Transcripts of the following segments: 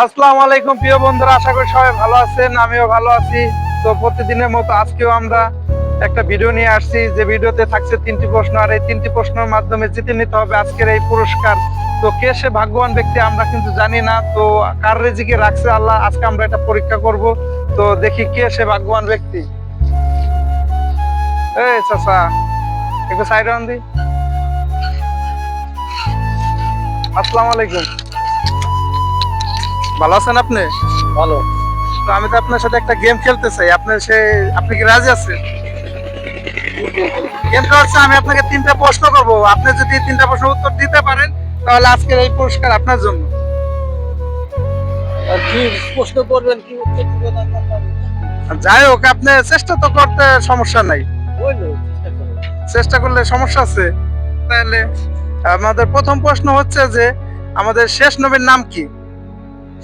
আসসালামু আলাইকুম, প্রিয় বন্ধুরা, আশা করি সবাই ভালো আছেন, আমিও ভালো আছি। তো প্রতিদিনের মতো আজকেও আমরা একটা ভিডিও নিয়ে আসছি, যে ভিডিওতে থাকছে তিনটি প্রশ্ন, আর এই তিনটি প্রশ্নের মাধ্যমে জিতে নিতে হবে আজকের এই পুরস্কার। তো কে সে ভাগ্যবান ব্যক্তি আমরা কিন্তু জানি না, তো কার রেজিকে রাখছে আল্লাহ, আজকে আমরা এটা পরীক্ষা করব। তো দেখি কে সে ভাগ্যবান ব্যক্তি। এই চাচা, একটু সাইড দি। আসসালামু আলাইকুম। ভালো আছেন আপনি? ভালো। তো আমি তো আপনার সাথে একটা গেম খেলতে চাই। আপনার সে আপনি কি রাজি আছেন? গেমটা হচ্ছে আমি আপনাকে তিনটা প্রশ্ন করব। আপনি যদি তিনটা প্রশ্ন উত্তর দিতে পারেন তাহলে আজকের এই পুরস্কার আপনার জন্য। আর কি প্রশ্ন করবেন কি উত্তর দিবেন যাই হোক আপনি চেষ্টা তো করতে সমস্যা নাই। চেষ্টা করলে সমস্যা আছে। তাহলে আমাদের প্রথম প্রশ্ন হচ্ছে যে আমাদের শেষ নবীর নাম কি?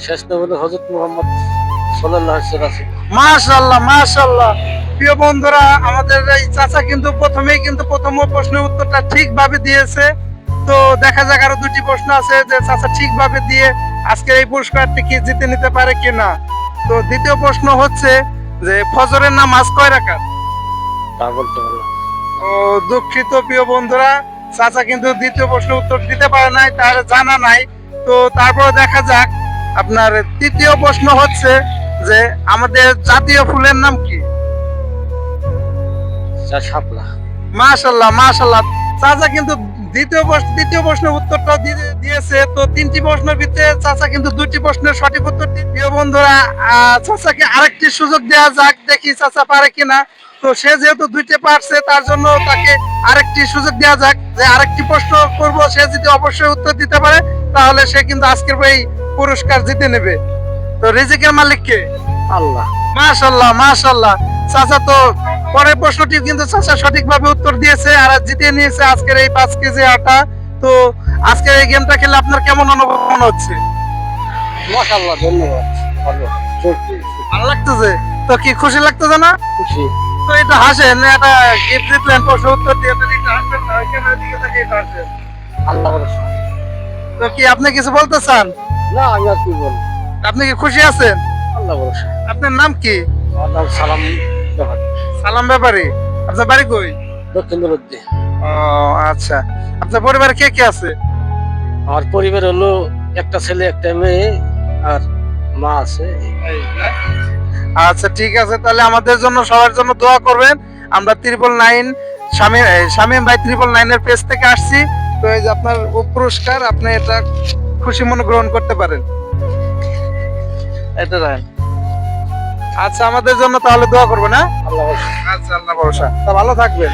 শেষ নবী হজরত মোহাম্মদ মাশাল্লাহ মাশাল্লাহ প্রিয় বন্ধুরা আমাদের এই চাচা কিন্তু প্রথমেই কিন্তু প্রথম প্রশ্নের উত্তরটা ঠিকভাবে দিয়েছে। তো দেখা যাক আরও দুটি প্রশ্ন আছে যে চাচা ঠিকভাবে দিয়ে আজকে এই পুরস্কারটি কি জিতে নিতে পারে কিনা। তো দ্বিতীয় প্রশ্ন হচ্ছে যে ফজরের নামাজ কয় রাকাত? তা বলতে পারলাম ও দুঃখিত প্রিয় বন্ধুরা চাচা কিন্তু দ্বিতীয় প্রশ্নের উত্তর দিতে পারে নাই তার জানা নাই। তো তারপরে দেখা যাক আপনার তৃতীয় প্রশ্ন হচ্ছে যে আমাদের জাতীয় ফুলের নাম কি? শাপলা। মাশাল্লাহ মাশাল্লাহ চাচা কিন্তু দ্বিতীয় প্রশ্ন দ্বিতীয় প্রশ্নের উত্তরটা দিয়ে- দিয়েছে। তো তিনটি প্রশ্নের ভিতরে চাচা কিন্তু দুটি প্রশ্নের সঠিক উত্তর প্রিয় বন্ধুরা। চাচাকে আরেকটি সুযোগ দেওয়া যাক দেখি চাচা পারে কিনা। তো সে যেহেতু দুইটি পারছে তার জন্য তাকে আরেকটি সুযোগ দেওয়া যাক। যে আরেকটি প্রশ্ন করব সে যদি অবশ্যই উত্তর দিতে পারে তাহলে সে কিন্তু আজকের এই পুরস্কার জিতে নেবে। তো রিজিকের মালিক কে? আল্লাহ। মাশাল্লাহ মাশাল্লাহ চাচা তো পরের প্রশ্নটি কিন্তু চাচা সঠিকভাবে উত্তর দিয়েছে আর জিতিয়ে নিয়েছে আজকের এই পাঁচ কেজি আটা। তো আজকের এই গেমটা খেলে আপনার কেমন অনুভব মনে হচ্ছে? মাশাআল্লাহ ধন্যবাদ। ভালো। ভালো লাগতেছে? তো কি খুশি লাগতেছে না? খুশি। তো এটা হাসেন এটা গিফট দিতেন প্রশ্ন উত্তর দিয়ে তো এটা হাসবেন না ক্যামেরার দিকে তাকিয়ে হাসেন। আল্লাহ তো কি আপনি কিছু বলতে চান? না আমি আর কি বলব। আপনি কি খুশি আছেন? আল্লাহ ভরসা। আপনার নাম কি? আমার নাম সালাম জোহার সালাম ব্যাপারী। আপনার বাড়ি কই? দক্ষিণ দূরত্বে ও আচ্ছা। আপনার পরিবারে কে কে আছে? আমার পরিবার হলো একটা ছেলে একটা মেয়ে আর মা আছে। আচ্ছা ঠিক আছে। তাহলে আমাদের জন্য সবার জন্য দোয়া করবেন। আমরা ত্রিপল নাইন স্বামী শামীম ভাই ত্রিপল নাইনের পেজ থেকে আসছি। তো এই যে আপনার পুরস্কার আপনি এটা খুশি মনে গ্রহণ করতে পারেন। এটা রাখেন আচ্ছা আমাদের জন্য তাহলে দোয়া করবেন না আল্লাহ আচ্ছা আল্লাহ ভরসা। তা ভালো থাকবেন।